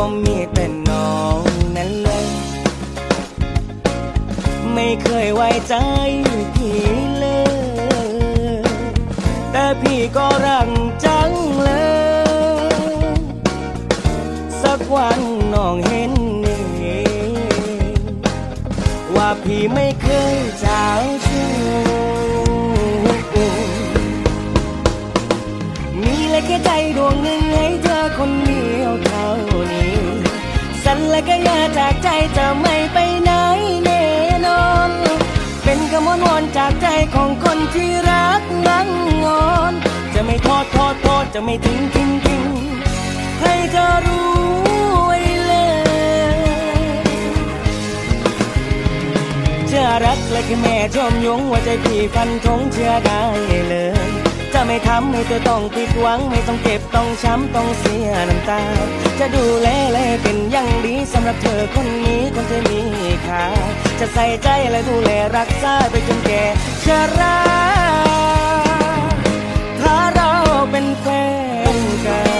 ก็มีแต่น้องนั่นเลย ไม่เคยไว้ใจพี่เลย แต่พี่ก็รักจังเลย สักวันน้องเห็นเองว่าพี่ไม่เคยจาชู้ งอนจากใจของคนที่รักนังงอน จะไม่ทอดทอดทอดจะไม่ทิ้งทิ้งทิ้งให้เธอรู้ไว้เลยจะรักและแค่แม่ชมยงว่าใจพี่ฟันทงเชื่อได้เลย จะไม่ทำให้เธอต้องผิดหวัง ไม่ต้องเจ็บต้องช้ำต้องเสียน้ำตา จะดูแลและเป็นอย่างดีสำหรับเธอคนนี้คนที่มีค่าจะใส่ใจและดูแลรักษาไปจนแก่ชราถ้าเราเป็นแฟนกัน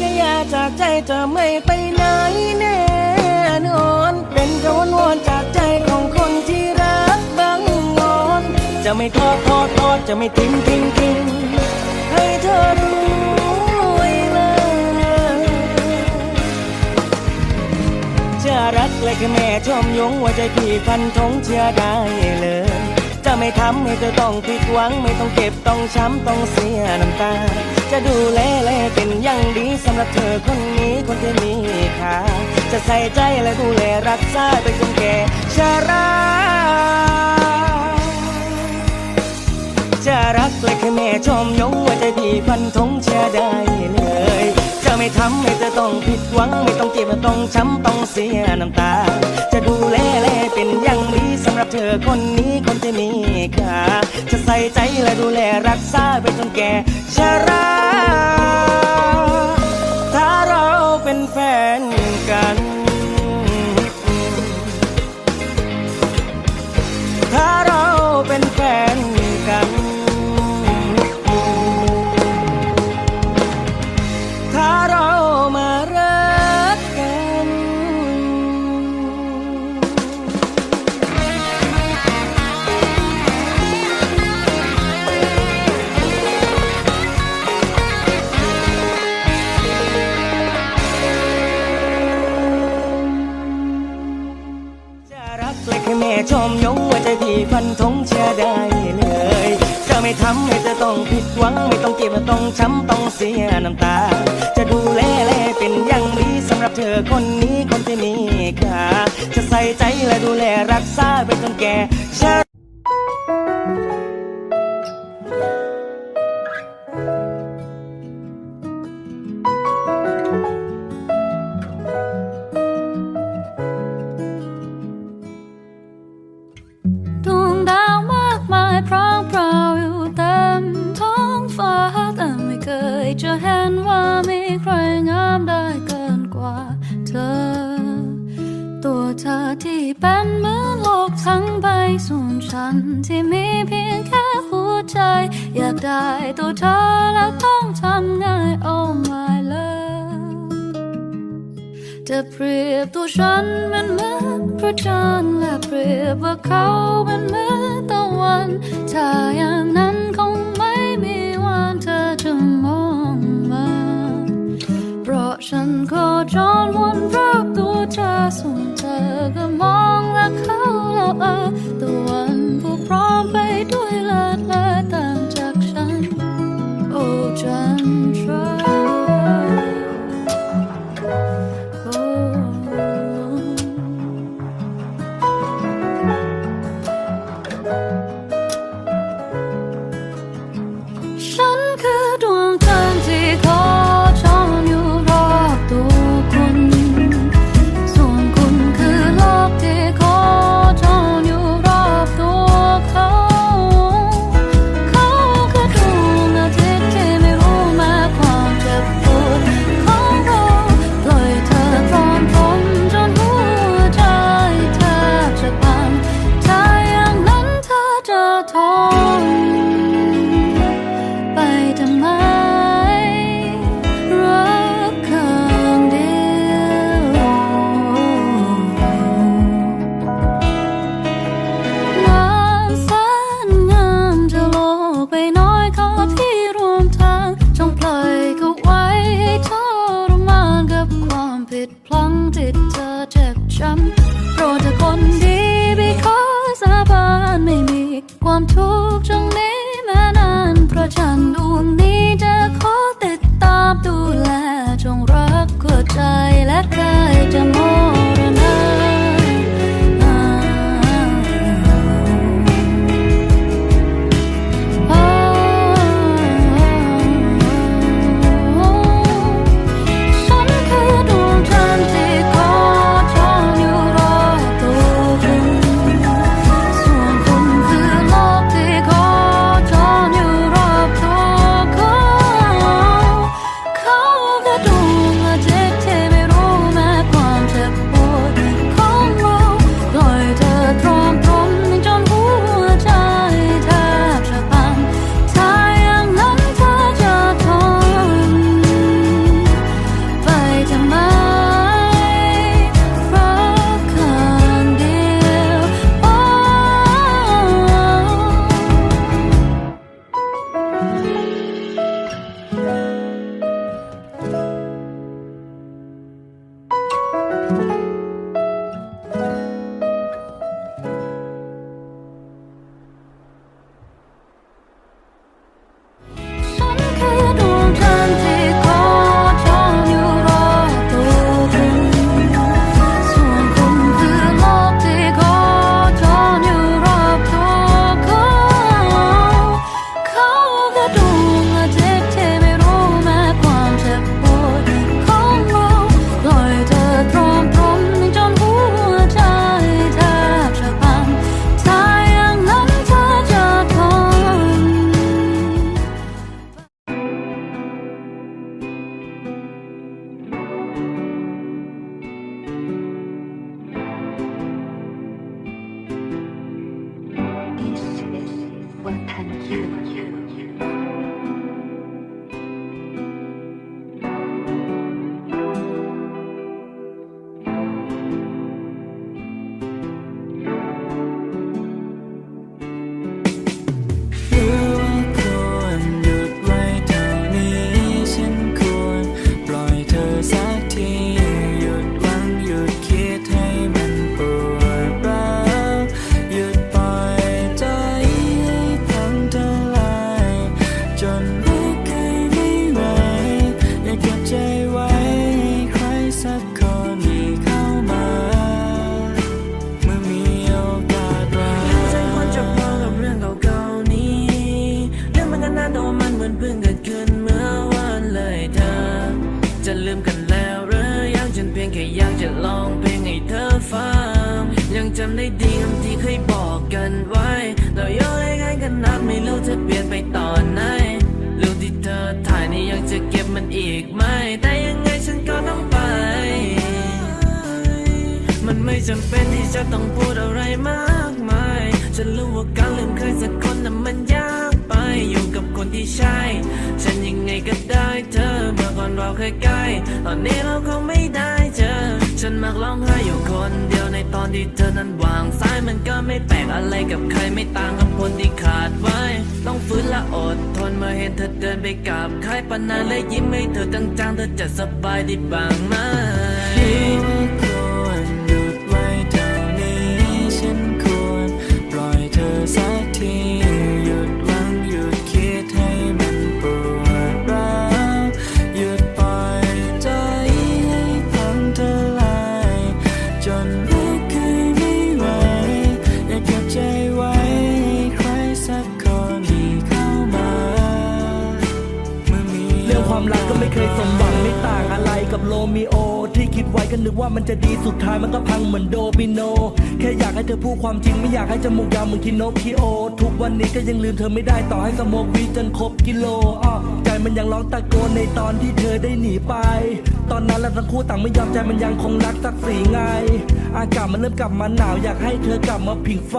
ก็อยาจากใจจะไม่ไปไหนแน่นอน เป็นกระวนวนจากใจของคนที่รักบางงอน จะไม่ทอดทอดทอดจะไม่ทิ้งทิ้งทิ้งให้เธอรู้ไว้เลยจะรักและแค่แม่ชมยงว่าใจพี่ฟันธงเชื่อได้เลย จะไม่ทำให้เธอต้องผิดหวัง ไม่ต้องเจ็บต้องช้ำต้องเสียน้ำตา จะดูแลและเป็นอย่างดีสำหรับเธอคนนี้คนที่มีค่าจะใส่ใจและดูแลรักษาไปจนแก่ชราจะรักและแค่แม่ชมยงว่าใจพี่ฟันธงเชื่อได้เลย จะไม่ทำให้เธอต้องผิดหวัง ไม่ต้องเจ็บต้องช้ำต้องเสียน้ำตา จะดูแลและ เธอคนนี้คนที่มีค่าจะใส่ใจและดูแลรักษาไปจนแก่ชรา คนที่มีค่าจะใส่ใจและดูแลรักษาไปจนแก่ ได้ตัวเธอแล้วต้องทำง่าย Oh my love จะเปรียบตัวฉันมันเหมือนพระจันทร์และเปรียบว่าเขามันเหมือนตะวันถ้าอย่างนั้นคงไม่มีวันเธอจะมองมา เพราะฉันโคจรวนรอบตัวเธอส่วนเธอก็มองและเขาแล้วเออตะวันผู้พร้อมไปด้วยเลิศ จำเป็นที่จะต้องพูดอะไรมากมาย ฉันรู้ว่าการลืมใครสักคนนั้นมันยากไปอยู่กับคนที่ใช่ ฉันยังไงก็ได้เธอเมื่อก่อนเราเคยใกล้ตอนนี้เราคงไม่ได้เจอ ฉันมักร้องไห้อยู่คนเดียวในตอนที่เธอนั้นวางสายมันก็ไม่แปลกอะไรกับใครไม่ต่างกับคนที่ขาดไว้ ต้องฟื้นและอดทนเมื่อเห็นเธอเดินไปกับใครปนานและยิ้มให้เธอจังๆเธอจะสบายดีบ้างไหม มันจะดีสุดท้ายมันก็พังเหมือนโดมิโน แค่อยากให้เธอพูดความจริงไม่อยากให้จมูกยาวเหมือนคิโนคิโอ ทุกวันนี้ก็ยังลืมเธอไม่ได้ต่อให้สมองวีจนครบกิโลอ้อใจมันยังร้องตะโกนในตอนที่เธอได้หนีไป ตอนนั้นและทั้งคู่ต่างไม่ยอมใจมันยังคงรักสักสีไง อากาศมันเริ่มกลับมาหนาวอยากให้เธอกลับมาผิงไฟ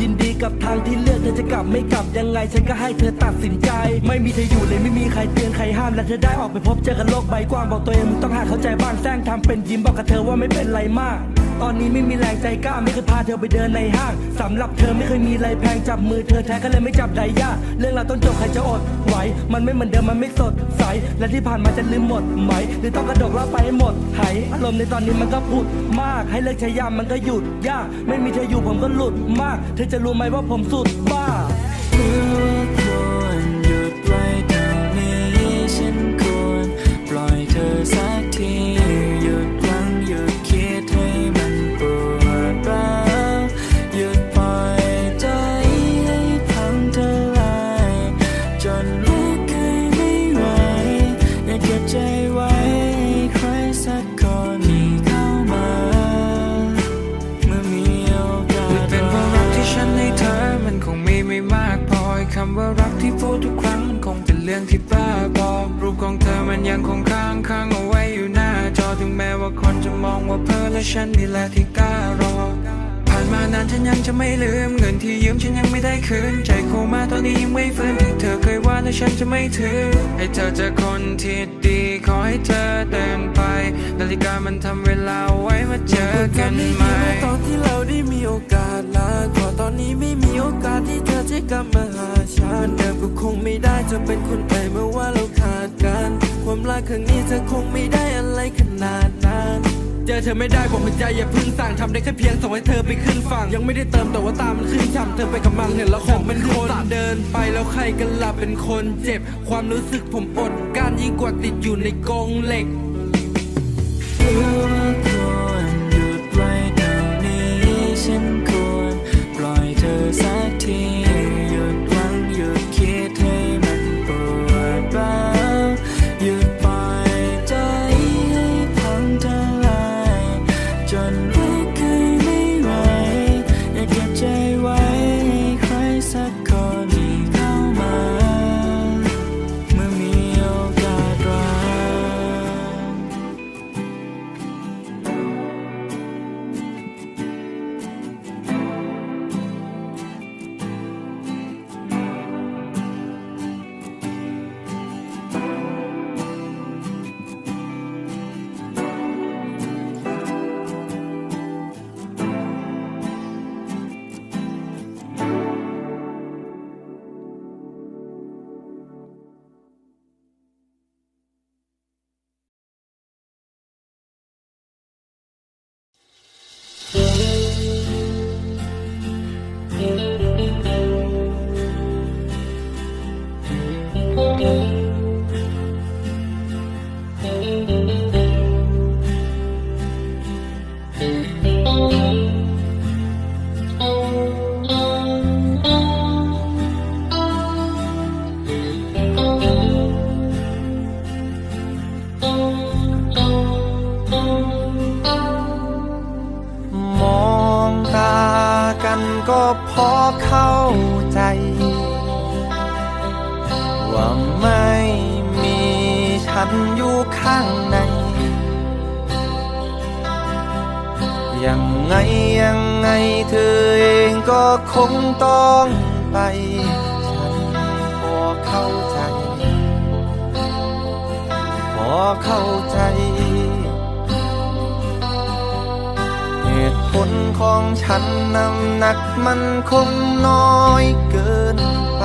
ยินดีกับทางที่เลือกเธอจะกลับไม่กลับยังไง ฉันก็ให้เธอตัดสินใจ ไม่มีเธออยู่เลยไม่มีใครเตือนใครห้ามและเธอได้ออกไปพบเจอกันโลกใบกว้างบอกตัวเองมึงต้องหาเข้าใจบ้างแซงทำเป็นยิ้มบอกกับเธอว่าไม่เป็นไรมาก ตอนนี้ไม่มีแรงใจกล้าไม่เคยพาเธอไปเดินในห้างสำหรับเธอไม่เคยมีอะไรแพงจับมือเธอแท้ก็เลยไม่จับไดย่าเรื่องราวต้นจบใครจะอดไหวมันไม่เหมือนเดิมมันไม่สดใสและที่ผ่านมาจะลืมหมดไหมหรือต้องกระดกเล่าไปให้หมดหายอารมณ์ในตอนนี้มันก็พูดมาก ให้เลิกใช้ยามมันก็หยุดยาก ไม่มีเธออยู่ผมก็หลุดมาก เธอจะรู้ไหมว่าผมสุดบ้า รื่องที่บ้าบอรูปของเธอมันยังคงค้างค้างเอาไว้อยู่หน้าจอถึงแม้ว่าคนจะมองว่าเพ้อและฉันนี่แหละที่กล้ารอานมานานฉันยังจะไม่ลืม เงินที่ยืมฉันยังไม่ได้คืน ใจโคม่าตอนนี้ยังไม่ฟื้นที่เธอเคยว่าและฉันจะไม่ถือ ให้เธอเจอคนที่ดี ขอให้เธอเดินไป นาฬิกามันทำเวลาไว้มาเจอกันใหม่ตอนที่เราได้มีโอกาสลาขอตอนนี้ไม่มีโอกาสที่เธอจะกลับมาหาฉันเดิมก็คงไม่ได้จะเป็นคนใหม่เมื่อว่าเราขาดกัน ความรักครั้งนี้เธอคงไม่ได้อะไรขนาดนั้น เจอเธอไม่ได้บอกหัวใจอย่าพึ่งสั่งทำได้แค่เพียงส่งให้เธอไปขึ้นฝั่งยังไม่ได้เติมแต่ว่าตามมันขึ้นช่ำเธอไปกับมังเห็นแล้วของเป็นคนเดินไปแล้วใครกันล่ะเป็นคนเจ็บ ความรู้สึกผมอดก้ารยิ่งกว่าติดอยู่ในกรงเหล็ก ว่าไม่มีฉันอยู่ข้างใน ยังไงยังไงเธอเองก็คงต้องไป ฉันพอเข้าใจ พอเข้าใจเหตุผลของฉันน้ำหนักมันคงน้อยเกินไป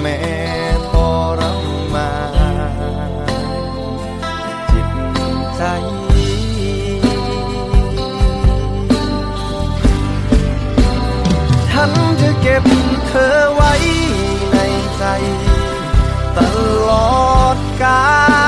แม้ทรมานจิตใจ ฉันจะเก็บเธอไว้ในใจ ตลอดกาล